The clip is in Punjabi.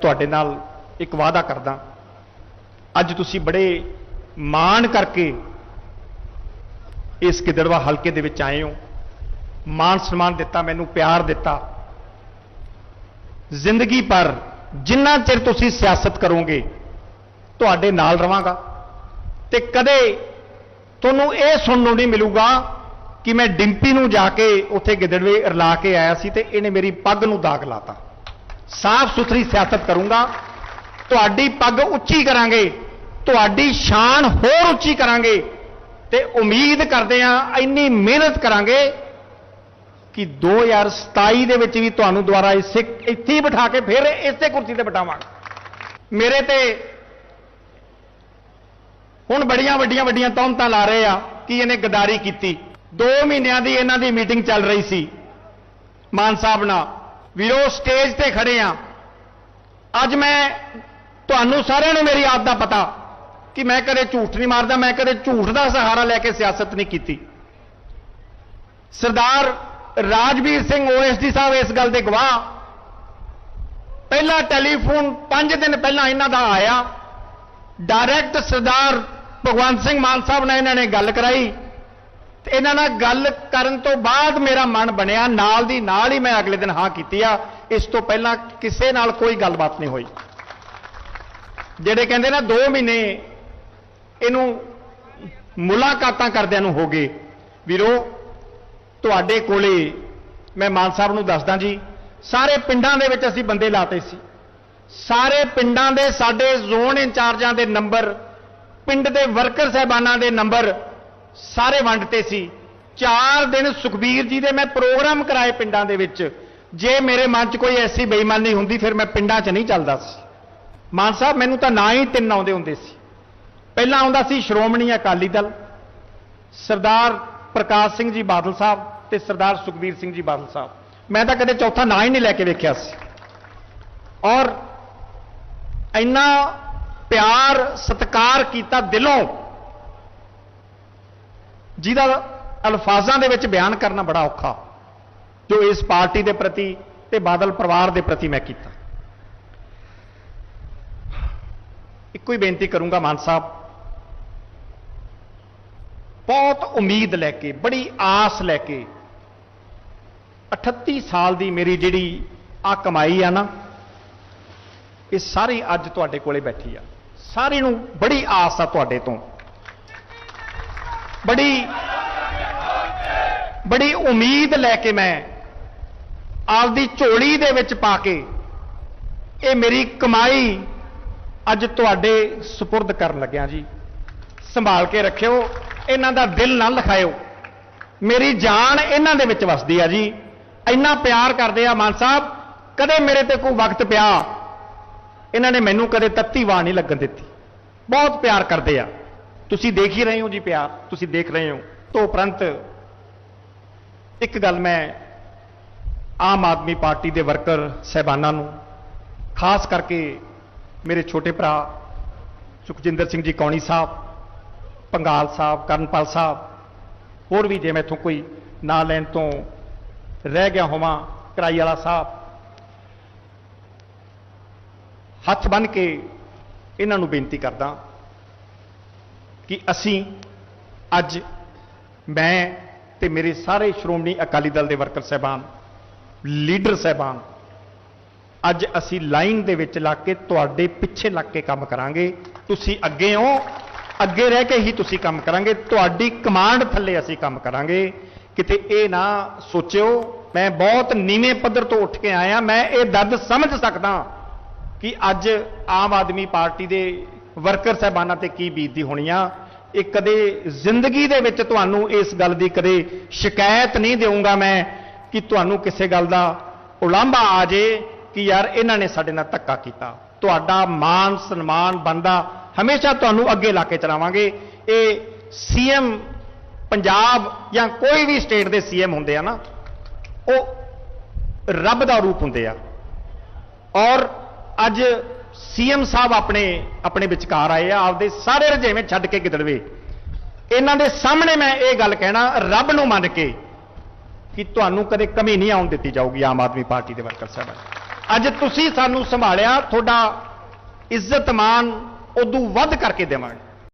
ਤੁਹਾਡੇ ਨਾਲ ਇੱਕ ਵਾਅਦਾ ਕਰਦਾ। ਅੱਜ ਤੁਸੀਂ ਬੜੇ ਮਾਣ ਕਰਕੇ ਇਸ ਗਿੱਦੜਵਾ ਹਲਕੇ ਦੇ ਵਿੱਚ ਆਏ ਹੋ। ਮਾਣ ਸਨਮਾਨ ਦਿੱਤਾ, ਮੈਨੂੰ ਪਿਆਰ ਦਿੱਤਾ। ਜ਼ਿੰਦਗੀ ਪਰ ਜਿੰਨਾ ਚਿਰ ਤੁਸੀਂ ਸਿਆਸਤ ਕਰੋਗੇ, ਤੁਹਾਡੇ ਨਾਲ ਰਵਾਂਗਾ। ਤੇ ਕਦੇ ਤੁਹਾਨੂੰ ਇਹ ਸੁਣਨ ਨੂੰ ਨਹੀਂ ਮਿਲੂਗਾ ਕਿ ਮੈਂ ਡਿੰਪੀ ਨੂੰ ਜਾ ਕੇ ਉੱਥੇ ਗਿੱਦੜਵੇ ਰਲਾ ਕੇ ਆਇਆ ਸੀ ਤੇ ਇਹਨੇ ਮੇਰੀ ਪੱਗ ਨੂੰ ਦਾਗ ਲਾਤਾ। ਸਾਫ਼ ਸੁਥਰੀ ਸਿਆਸਤ ਕਰੂੰਗਾ, ਤੁਹਾਡੀ ਪੱਗ ਉੱਚੀ ਕਰਾਂਗੇ, ਤੁਹਾਡੀ ਸ਼ਾਨ ਹੋਰ ਉੱਚੀ ਕਰਾਂਗੇ ਤੇ ਉਮੀਦ ਕਰਦੇ ਆ ਇੰਨੀ ਮਿਹਨਤ ਕਰਾਂਗੇ ਕਿ 2027 ਦੇ ਵਿੱਚ ਵੀ ਤੁਹਾਨੂੰ ਦੁਬਾਰਾ ਇਸੇ ਇੱਥੇ ਹੀ ਬਿਠਾ ਕੇ ਫਿਰ ਇਸੇ ਕੁਰਸੀ ਤੇ ਬਿਠਾਵਾਂਗੇ। ਮੇਰੇ ਤੇ ਹੁਣ ਬੜੀਆਂ ਵੱਡੀਆਂ ਵੱਡੀਆਂ ਤੌਮਤਾਂ ਲਾ ਰਹੇ ਆ ਕਿ ਇਹਨੇ ਗਦਾਰੀ ਕੀਤੀ। 2 ਮਹੀਨਿਆਂ ਦੀ ਇਹਨਾਂ ਦੀ ਮੀਟਿੰਗ ਚੱਲ ਰਹੀ ਸੀ, ਮਾਨ ਸਾਹਿਬ ਨਾਲ। ਵੀਰੋ ਸਟੇਜ ਤੇ ਖੜੇ ਆ। ਅੱਜ ਮੈਂ ਤੁਹਾਨੂੰ ਸਾਰਿਆਂ ਨੂੰ ਮੇਰੀ ਆਪ ਦਾ ਪਤਾ ਕਿ ਮੈਂ ਕਦੇ ਝੂਠ ਨਹੀਂ ਮਾਰਦਾ, ਮੈਂ ਕਦੇ ਝੂਠ ਦਾ ਸਹਾਰਾ ਲੈ ਕੇ ਸਿਆਸਤ ਨਹੀਂ ਕੀਤੀ। ਸਰਦਾਰ ਰਾਜਵੀਰ ਸਿੰਘ ਓਐਸਡੀ ਸਾਹਿਬ ਇਸ ਗੱਲ ਦੇ ਗਵਾਹ। ਪਹਿਲਾ ਟੈਲੀਫੋਨ 5 ਦਿਨ ਪਹਿਲਾਂ ਇਹਨਾਂ ਦਾ ਆਇਆ। ਡਾਇਰੈਕਟ ਸਰਦਾਰ ਭਗਵੰਤ ਸਿੰਘ ਮਾਨ ਸਾਹਿਬ ਨਾਲ ਇਹਨਾਂ ਨੇ ਗੱਲ ਕਰਾਈ। ਤੇ ਇਹਨਾਂ ਨਾਲ ਗੱਲ ਕਰਨ ਤੋਂ ਬਾਅਦ ਮੇਰਾ ਮਨ ਬਣਿਆ, ਨਾਲ ਦੀ ਨਾਲ ਹੀ ਮੈਂ ਅਗਲੇ ਦਿਨ ਹਾਂ ਕੀਤੀ ਆ। ਇਸ ਤੋਂ ਪਹਿਲਾਂ ਕਿਸੇ ਨਾਲ ਕੋਈ ਗੱਲਬਾਤ ਨਹੀਂ ਹੋਈ। ਜਿਹੜੇ ਕਹਿੰਦੇ ਨਾ 2 ਮਹੀਨੇ ਇਹਨੂੰ ਮੁਲਾਕਾਤਾਂ ਕਰਦਿਆਂ ਨੂੰ ਹੋ ਗਏ। ਵੀਰੋ, ਤੁਹਾਡੇ ਕੋਲੇ ਮੈਂ ਮਾਨ ਸਾਹਿਬ ਨੂੰ ਦੱਸਦਾ ਜੀ, ਸਾਰੇ ਪਿੰਡਾਂ ਦੇ ਵਿੱਚ ਅਸੀਂ ਬੰਦੇ ਲਾਤੇ ਸੀ। ਸਾਰੇ ਪਿੰਡਾਂ ਦੇ ਸਾਡੇ ਜ਼ੋਨ ਇੰਚਾਰਜਾਂ ਦੇ ਨੰਬਰ, ਪਿੰਡ ਦੇ ਵਰਕਰ ਸਹਿਬਾਨਾਂ ਦੇ ਨੰਬਰ ਸਾਰੇ ਵੰਡਤੇ ਸੀ। ਚਾਰ ਦਿਨ ਸੁਖਬੀਰ ਜੀ ਦੇ ਮੈਂ ਪ੍ਰੋਗਰਾਮ ਕਰਾਏ ਪਿੰਡਾਂ ਦੇ ਵਿੱਚ। ਜੇ ਮੇਰੇ ਮਨ 'ਚ ਕੋਈ ਐਸੀ ਬੇਈਮਾਨੀ ਹੁੰਦੀ, ਫਿਰ ਮੈਂ ਪਿੰਡਾਂ 'ਚ ਨਹੀਂ ਚੱਲਦਾ ਸੀ। ਮਾਨ ਸਾਹਿਬ, ਮੈਨੂੰ ਤਾਂ ਨਾ ਹੀ ਤਿੰਨ ਆਉਂਦੇ ਹੁੰਦੇ ਸੀ। ਪਹਿਲਾਂ ਆਉਂਦਾ ਸੀ ਸ਼੍ਰੋਮਣੀ ਅਕਾਲੀ ਦਲ, ਸਰਦਾਰ ਪ੍ਰਕਾਸ਼ ਸਿੰਘ ਜੀ ਬਾਦਲ ਸਾਹਿਬ ਤੇ ਸਰਦਾਰ ਸੁਖਬੀਰ ਸਿੰਘ ਜੀ ਬਾਦਲ ਸਾਹਿਬ। ਮੈਂ ਤਾਂ ਕਦੇ ਚੌਥਾ ਨਾਂ ਹੀ ਨਹੀਂ ਲੈ ਕੇ ਵੇਖਿਆ ਸੀ। ਔਰ ਇੰਨਾ ਪਿਆਰ, ਸਤਿਕਾਰ ਕੀਤਾ ਦਿਲੋਂ ਜਿਹਦਾ ਅਲਫਾਜ਼ਾਂ ਦੇ ਵਿੱਚ ਬਿਆਨ ਕਰਨਾ ਬੜਾ ਔਖਾ। ਜੋ ਇਸ ਪਾਰਟੀ ਦੇ ਪ੍ਰਤੀ ਤੇ ਬਾਦਲ ਪਰਿਵਾਰ ਦੇ ਪ੍ਰਤੀ ਮੈਂ ਕੀਤਾ। ਇੱਕੋ ਹੀ ਬੇਨਤੀ ਕਰੂੰਗਾ ਮਾਨ ਸਾਹਿਬ। ਬਹੁਤ ਉਮੀਦ ਲੈ ਕੇ, ਬੜੀ ਆਸ ਲੈ ਕੇ 38 ਸਾਲ ਦੀ ਮੇਰੀ ਜਿਹੜੀ ਆ ਕਮਾਈ ਆ ਨਾ, ਇਹ ਸਾਰੀ ਅੱਜ ਤੁਹਾਡੇ ਕੋਲੇ ਬੈਠੀ ਆ। ਸਾਰੀ ਨੂੰ ਬੜੀ ਆਸ ਆ ਤੁਹਾਡੇ ਤੋਂ। ਬੜੀ ਬੜੀ ਉਮੀਦ ਲੈ ਕੇ ਮੈਂ ਆਪਦੀ ਝੋਲੀ ਦੇ ਵਿੱਚ ਪਾ ਕੇ ਇਹ ਮੇਰੀ ਕਮਾਈ ਅੱਜ ਤੁਹਾਡੇ ਸਪੁਰਦ ਕਰਨ ਲੱਗਿਆ ਜੀ। ਸੰਭਾਲ ਕੇ ਰੱਖਿਓ, ਇਹਨਾਂ ਦਾ ਦਿਲ ਨਾ ਲਖਾਇਓ। ਮੇਰੀ ਜਾਨ ਇਹਨਾਂ ਦੇ ਵਿੱਚ ਵਸਦੀ ਆ ਜੀ। ਇੰਨਾ ਪਿਆਰ ਕਰਦੇ ਆ ਮਾਨ ਸਾਹਿਬ, ਕਦੇ ਮੇਰੇ ਤੇ ਕੋਈ ਵਕਤ ਪਿਆ, ਇਹਨਾਂ ਨੇ ਮੈਨੂੰ ਕਦੇ ਤੱਤੀ ਵਾਹ ਨਹੀਂ ਲੱਗਣ ਦਿੱਤੀ। ਬਹੁਤ ਪਿਆਰ ਕਰਦੇ ਆ। ਤੁਸੀਂ ਦੇਖ ਹੀ ਰਹੇ ਹੋ ਜੀ ਪਿਆਰ, ਤੁਸੀਂ ਦੇਖ ਰਹੇ ਹੋ। ਤੋਂ ਉਪਰੰਤ ਇੱਕ ਗੱਲ ਮੈਂ ਆਮ ਆਦਮੀ ਪਾਰਟੀ ਦੇ ਵਰਕਰ ਸਹਿਬਾਨਾਂ ਨੂੰ, ਖਾਸ ਕਰਕੇ ਮੇਰੇ ਛੋਟੇ ਭਰਾ ਸੁਖਜਿੰਦਰ ਸਿੰਘ ਜੀ ਕੌਣੀ ਸਾਹਿਬ, ਪੰਗਾਲ ਸਾਹਿਬ, ਕਰਨਪਾਲ ਸਾਹਿਬ, ਹੋਰ ਵੀ ਜੇ ਮੈਥੋਂ ਕੋਈ ਨਾਂ ਲੈਣ ਤੋਂ ਰਹਿ ਗਿਆ ਹੋਵਾਂ, ਕਰਾਈ ਵਾਲਾ ਸਾਹਿਬ, ਹੱਥ ਬੰਨ ਕੇ ਇਹਨਾਂ ਨੂੰ ਬੇਨਤੀ ਕਰਦਾ ਕਿ ਅਸੀਂ ਅੱਜ ਮੈਂ ਤੇ ਮੇਰੇ ਸਾਰੇ ਸ਼੍ਰੋਮਣੀ ਅਕਾਲੀ ਦਲ ਦੇ ਵਰਕਰ ਸਹਿਬਾਨ, ਲੀਡਰ ਸਹਿਬਾਨ, ਅੱਜ ਅਸੀਂ ਲਾਈਨ ਦੇ ਵਿੱਚ ਲੱਗ ਕੇ ਤੁਹਾਡੇ ਪਿੱਛੇ ਲੱਗ ਕੇ ਕੰਮ ਕਰਾਂਗੇ। ਤੁਸੀਂ ਅੱਗੇ ਹੋ, ਅੱਗੇ ਰਹਿ ਕੇ ਹੀ ਤੁਸੀਂ ਕੰਮ ਕਰਾਂਗੇ। ਤੁਹਾਡੀ ਕਮਾਂਡ ਥੱਲੇ ਅਸੀਂ ਕੰਮ ਕਰਾਂਗੇ। ਕਿਤੇ ਇਹ ਨਾ ਸੋਚਿਓ, ਮੈਂ ਬਹੁਤ ਨੀਵੇਂ ਪੱਧਰ ਤੋਂ ਉੱਠ ਕੇ ਆਇਆ। ਮੈਂ ਇਹ ਦਰਦ ਸਮਝ ਸਕਦਾ ਕਿ ਅੱਜ ਆਮ ਆਦਮੀ ਪਾਰਟੀ ਦੇ ਵਰਕਰ ਸਹਿਬਾਨਾਂ ਤੇ ਕੀ ਬੀਤਦੀ ਹੋਣੀ ਆ? ਇਹ ਕਦੇ ਜ਼ਿੰਦਗੀ ਦੇ ਵਿੱਚ ਤੁਹਾਨੂੰ ਇਸ ਗੱਲ ਦੀ ਕਦੇ ਸ਼ਿਕਾਇਤ ਨਹੀਂ ਦੇਵਾਂਗਾ ਮੈਂ ਕਿ ਤੁਹਾਨੂੰ ਕਿਸੇ ਗੱਲ ਦਾ ਉਲਾਂਭਾ ਆ ਜੇ ਕਿ ਯਾਰ ਇਹਨਾਂ ਨੇ ਸਾਡੇ ਨਾਲ ਧੱਕਾ ਕੀਤਾ। ਤੁਹਾਡਾ ਮਾਨ ਸਨਮਾਨ ਬੰਦਾ ਹਮੇਸ਼ਾ ਤੁਹਾਨੂੰ ਅੱਗੇ ਲਾ ਕੇ ਚਲਾਵਾਂਗੇ। ਇਹ ਸੀਐਮ ਪੰਜਾਬ ਜਾਂ ਕੋਈ ਵੀ ਸਟੇਟ ਦੇ ਸੀਐਮ ਹੁੰਦੇ ਆ ਨਾ, ਉਹ ਰੱਬ ਦਾ ਰੂਪ ਹੁੰਦੇ ਆ। ਔਰ ਅੱਜ ਸੀਐਮ ਸਾਹਿਬ ਆਪਣੇ ਆਪਣੇ ਵਿਚਕਾਰ ਆਏ ਆ, ਆਪਦੇ ਸਾਰੇ ਰਜੇਵੇਂ ਛੱਡ ਕੇ ਗਿੱਦੜਵੇ। ਇਹਨਾਂ ਦੇ ਸਾਹਮਣੇ ਮੈਂ ਇਹ ਗੱਲ ਕਹਿਣਾ, ਰੱਬ ਨੂੰ ਮੰਨ ਕੇ ਕਿ ਤੁਹਾਨੂੰ ਕਦੇ ਕਮੀ ਨਹੀਂ ਆਉਣ ਦਿੱਤੀ ਜਾਊਗੀ ਆਮ ਆਦਮੀ ਪਾਰਟੀ ਦੇ ਵਰਕਰ ਸਾਹਿਬ ਅੱਜ ਤੁਸੀਂ ਸਾਨੂੰ ਸੰਭਾਲਿਆ, ਤੁਹਾਡਾ ਇੱਜ਼ਤ ਮਾਨ ਉਦੋਂ ਵੱਧ ਕਰਕੇ ਦੇਵਾਂਗੇ।